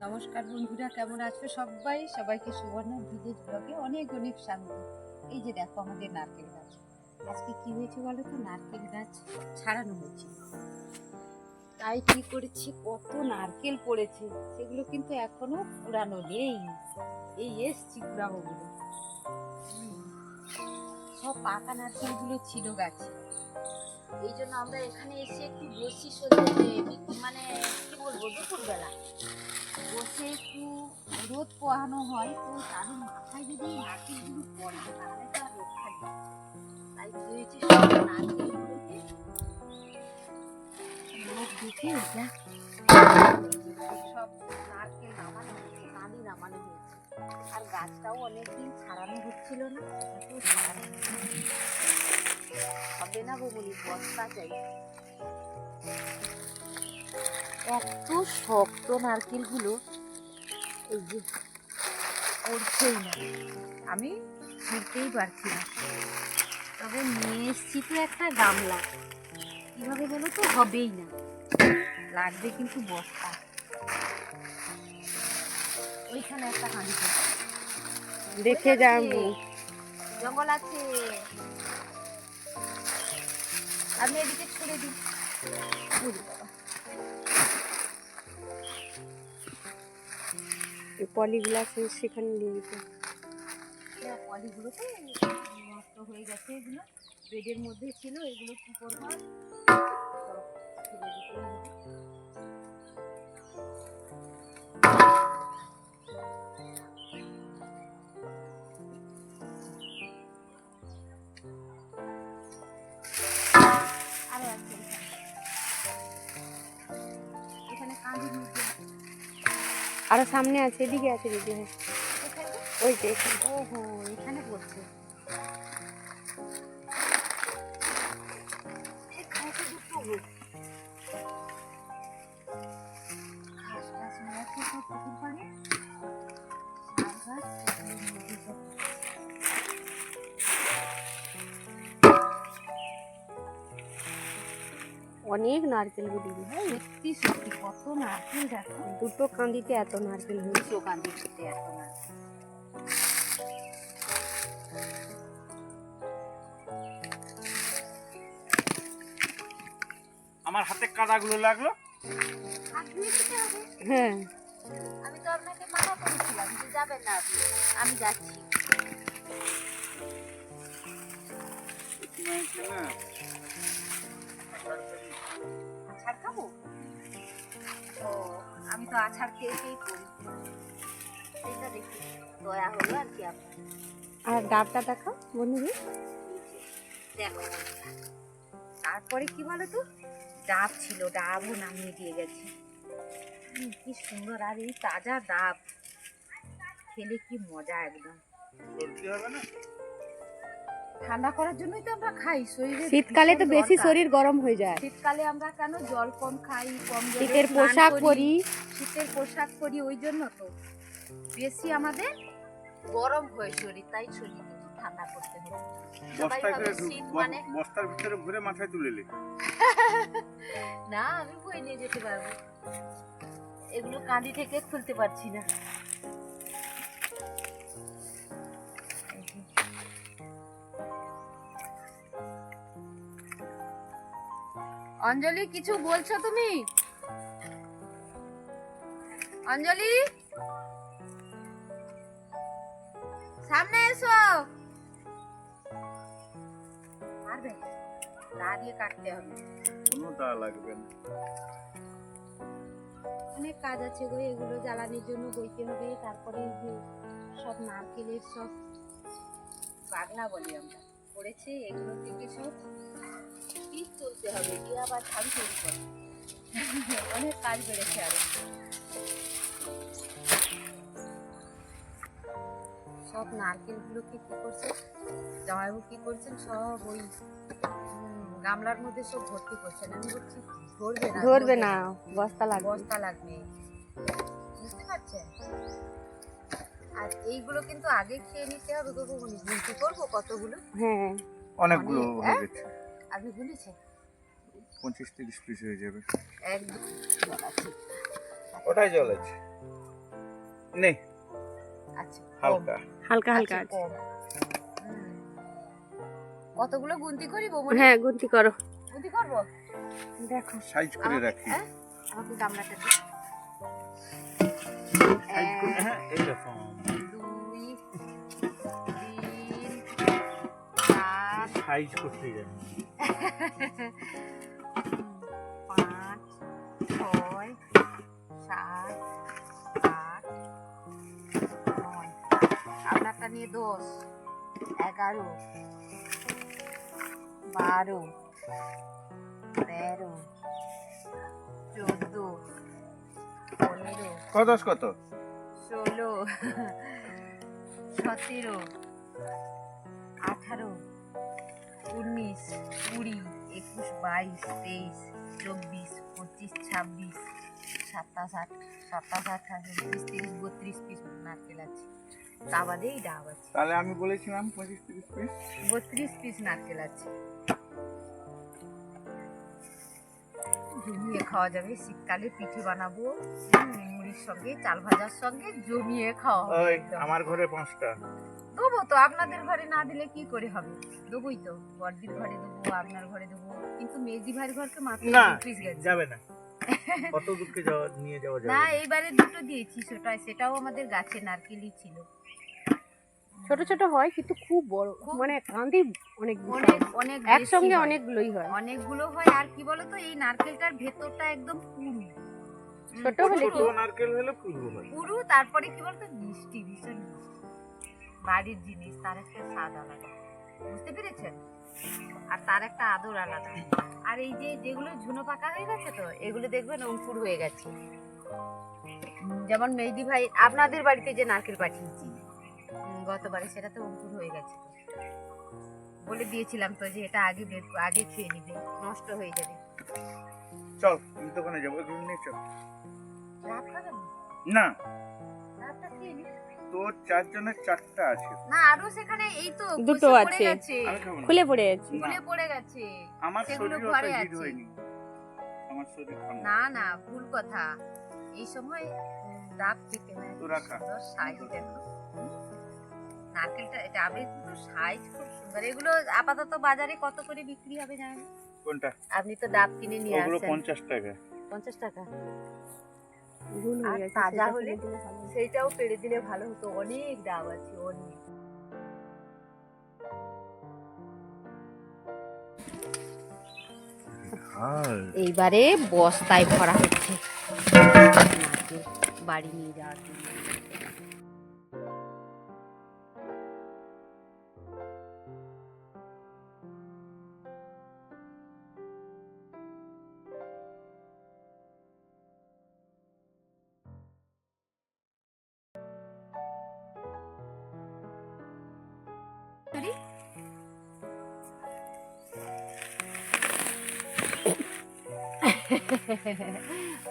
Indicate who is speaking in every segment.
Speaker 1: নমস্কার বন্ধুরা, কেমন আছো সবাই? সবাইকে সুবর্ণ ভিলেজ ব্লগে অনেক অনেক স্বাগত। এই যে দেখো আমাদের নারকেল গাছ। আজকে কি হয়েছে বলো তো? নারকেল গাছ ছাড়ানো হয়েছে। তাই কি করেছি? কত নারকেল পড়েছে। সেগুলো কিন্তু এখনও পুরানো নেই। এই এসছি পুরাবো বলে। সব পাকা নারকেলগুলো ছিল গাছে। এই জন্য আমরা এখানে এসে একটু বসি সন্ধ্যে মানে কি বলব, দুপুরবেলা বসে একটু রোদ পোহানো হয়, তো তাদের মাথায় যদি নারকেলগুলো পড়ে, তাহলে তো আর রক্ষা নেই তাই হয়েছে সব নারকেলগুলোকে লোক দেখে সব নারকেল নামানো হয়েছে কাঁদি নামানো হয়েছে আর গাছটাও অনেকদিন ছাড়ানো হচ্ছিল না এটাকেও ছাড়ানো। হবে না বলি বস্তা চাই। এত শক্ত নারকেলগুলো এই যে পড়ছেই না। আমি ছিঁড়তেই পারছি না। তবে নিয়ে এসছি তো একটা গামলা। কীভাবে বলো তো হবেই না। লাগবে কিন্তু বস্তা। ওইখানে একটা হাঁড়ি।
Speaker 2: দেখে যাব।
Speaker 1: জঙ্গল আছে। আমি এদিকে ছেড়ে দিই।
Speaker 2: পলিগুলা সেখানে নিয়ে যেতে।
Speaker 1: পলিগুলো তো নষ্ট হয়ে গেছে এগুলো। বেডের মধ্যে ছিল এগুলো কি করব?
Speaker 2: আরও সামনে আছে এদিকে আছে দিদি হ্যাঁ ওই যে এখানে।
Speaker 1: হো এখানে পড়ছে
Speaker 2: অনেক নারকেল দিদি
Speaker 1: সত্যি সত্যি কত নারকেল দেখো।
Speaker 2: দুটো কান্দিতে এত নারকেল হয়েছে।
Speaker 1: দুটো কান্দি এত নারকেল।
Speaker 3: আমার হাতে কাদাগুলো লাগল?
Speaker 2: হ্যাঁ।
Speaker 1: আমি তো আপনাকে মানা করেছিলাম যে যাবেন না আপনি। আমি যাচ্ছি। তো আছাড় খেয়ে খেয়েই করি সেটা দেখি দয়া হলো আর কি আপনার।
Speaker 2: আর ডাবটা দেখাও বন্ধু
Speaker 1: দেখো তারপরে কি বলো তো ডাব ছিল ডাবও নামিয়ে দিয়ে গেছে। কি সুন্দর আর এই তাজা ডাব। খেলে কি মজা একদম।
Speaker 3: হবে না?
Speaker 1: ঠান্ডা করার জন্যই তো আমরা খাই শরীরে
Speaker 2: শীতকালে তো বেশি শরীর গরম হয়ে যায়।
Speaker 1: শীতকালে আমরা কেন জল কম খাই কম
Speaker 2: শীতের পোশাক পরি।
Speaker 1: শীতের পোশাক পরি ওই জন্য তো। বেশি আমাদের গরম হয় শরীর তাই শরীর ঠান্ডা করতে হবে মানে
Speaker 3: বস্তার ভিতরে ঘুরে মাথায় তুলে না
Speaker 1: আমি বই নিয়ে যেতে পারব। এগুলো কাঁদি থেকে খুলতে পারছি না। অঞ্জলি কিছু বলছো তুমি? অঞ্জলি? সামনে এসো। পারবে দা দিয়ে কাটতে হবে।
Speaker 3: কোনো দা লাগবে না।
Speaker 1: অনেক কাজ আছে গো এগুলো জ্বালানির জন্য বইতে হবে তারপরে যে সব নারকেলের সব বাগনা বলি আমরা। পড়েছে এগুলো থেকে সব? তুলতে হবে। দিয়ে আবার ছাড়ি তৈরি করে। অনেক কাজ বেড়েছে আরও। সব নারকেলগুলোকে কি করছে? জামাইবাবু কি করছেন? সব ওই গামলার মধ্যে সব ভর্তি করছেন। আমি বলছি ধরবে না।
Speaker 2: ধরবে না। বস্তা লাগবে।
Speaker 1: বস্তা লাগবে। বুঝতে পারছেন? আর এইগুলো কিন্তু আগে খেয়ে নিতে হবে। গো বৌমনি গুনতি করব কতগুলো?
Speaker 2: হ্যাঁ।
Speaker 3: অনেকগুলো
Speaker 1: অনেক,
Speaker 3: হয়ে
Speaker 1: হ্যাঁ?
Speaker 3: গেছে।
Speaker 1: আগে গুনেছে
Speaker 3: পঁচিশ তিরিশ পিস হয়ে যাবে।
Speaker 1: এক দু- জল আছে।
Speaker 3: ওটাই জল আছে। নে।
Speaker 1: আচ্ছা
Speaker 3: হালকা।
Speaker 2: হালকা হালকা
Speaker 1: আচ্ছা,
Speaker 2: আছে।
Speaker 1: কতগুলো গুনতি করি
Speaker 2: হ্যাঁ গুনতি করো।
Speaker 1: গুনতি করব?
Speaker 2: দেখো।
Speaker 3: সাইজ করে রাখি।
Speaker 1: হ্যাঁ? আমাকে গামলাটা দিন।
Speaker 3: সাইজ করে হ্যাঁ
Speaker 1: দুই
Speaker 3: সাইজ করতে জানি
Speaker 1: পাঁচ ছয় সাত আট নয় আপনারটা নিয়ে দশ এগারো বারো তেরো চোদ্দ পনেরো
Speaker 3: কত কত?
Speaker 1: ষোলো সতেরো আঠারো উনিশ কুড়ি একুশ বাইশ তেইশ চব্বিশ পঁচিশ ছাব্বিশ সাতাশ আট সাতাশ আঠাশ উনত্রিশ তিরিশ বত্রিশ পিস নারকেল আছে। তা বাদে এই ডাব আছে।
Speaker 3: তাহলে আমি বলেছিলাম পঁচিশ তিরিশ পিস
Speaker 1: বত্রিশ পিস নারকেল আছে। জমিয়ে খাওয়া যাবে শীতকালে পিঠে বানাবো। মুড়ির সঙ্গে চাল ভাজার সঙ্গে জমিয়ে খাওয়া হবে
Speaker 3: আমার ঘরে পাঁচটা।
Speaker 1: দেবো তো আপনাদের ঘরে না দিলে কি করে হবে? দেবোই তো বড়দির ঘরে দেবো আপনার ঘরে দেবো কিন্তু মেজি ভাইয়ের ঘরকে মাত্র
Speaker 3: না, যাবে না। কত দূরকে নিয়ে যাওয়া যাবে?
Speaker 1: না এইবারে দুটো দিয়েছি সেটা সেটাও আমাদের গাছে নারকেলই ছিল।
Speaker 2: ছোট ছোট হয় কিন্তু খুব বড় মানে কান্দি অনেক
Speaker 1: অনেক অনেক
Speaker 2: একসঙ্গে অনেকগুলোই হয়।
Speaker 1: অনেকগুলো হয় আর কি বলতো এই নারকেলটার ভেতরটা একদম পুরু
Speaker 2: ছোট হলে কি?
Speaker 3: নারকেল হলে পুরো হয়।
Speaker 1: পুরু তারপরে কি বলতো? মিষ্টি ভীষণ মিষ্টি। বাড়ির জিনিস তার একটা স্বাদ আলাদা। বুঝতে পেরেছেন? আর তার একটা আদর আলাদা। আর এই যে যেগুলো ঝুনো পাকা হয়ে গেছে তো এগুলো দেখবেন অঙ্কুর হয়ে গেছে। যেমন মেহেদি ভাই আপনাদের বাড়িতে যে নারকেল পাঠিয়েছি গতবারে সেটা তো অঙ্কুর হয়ে গেছে বলে দিয়েছিলাম তো যে এটা আগে বের আগে খেয়ে নিবে নষ্ট হয়ে যাবে।
Speaker 3: চল দোকানে যাব এগুলো নিয়ে চল না। তোর চারজনের চারটা আছে
Speaker 1: না আরও সেখানে এই তো
Speaker 2: দুটো আছে।
Speaker 1: গেছে
Speaker 3: আমি খাব না।
Speaker 2: খুলে পড়ে আছে
Speaker 1: খুলে পড়ে গেছে
Speaker 3: আমার শরীর
Speaker 1: ঘরে আছে।
Speaker 3: হয়নি আমার শরীর
Speaker 1: না না ভুল কথা এই সময় ডাব খেতে হয়
Speaker 3: তো রাখা।
Speaker 1: সাইজ দেখো। নারকেলটা ডাবের কিন্তু সাইজ খুব সুন্দর। এগুলো আপাতত বাজারে কত করে বিক্রি হবে জানেন?
Speaker 3: কোনটা?
Speaker 1: আপনি তো ডাব কিনে নিয়ে আসেন
Speaker 3: ওগুলো
Speaker 1: আসছেন
Speaker 3: পঞ্চাশ টাকা।
Speaker 1: পঞ্চাশ টাকা। আর তাজা হলে? সেইটাও পেড়ে দিলে ভালো হতো। অনেক ডাব আছে অনেক। এইবারে বস্তায় ভরা হচ্ছে। বাড়ি নিয়ে যাওয়ার জন্য।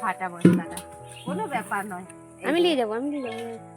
Speaker 1: ফাটা বস্তাটা। কোনো ব্যাপার নয়।
Speaker 2: আমি নিয়ে যাব আমি নিয়ে যাব।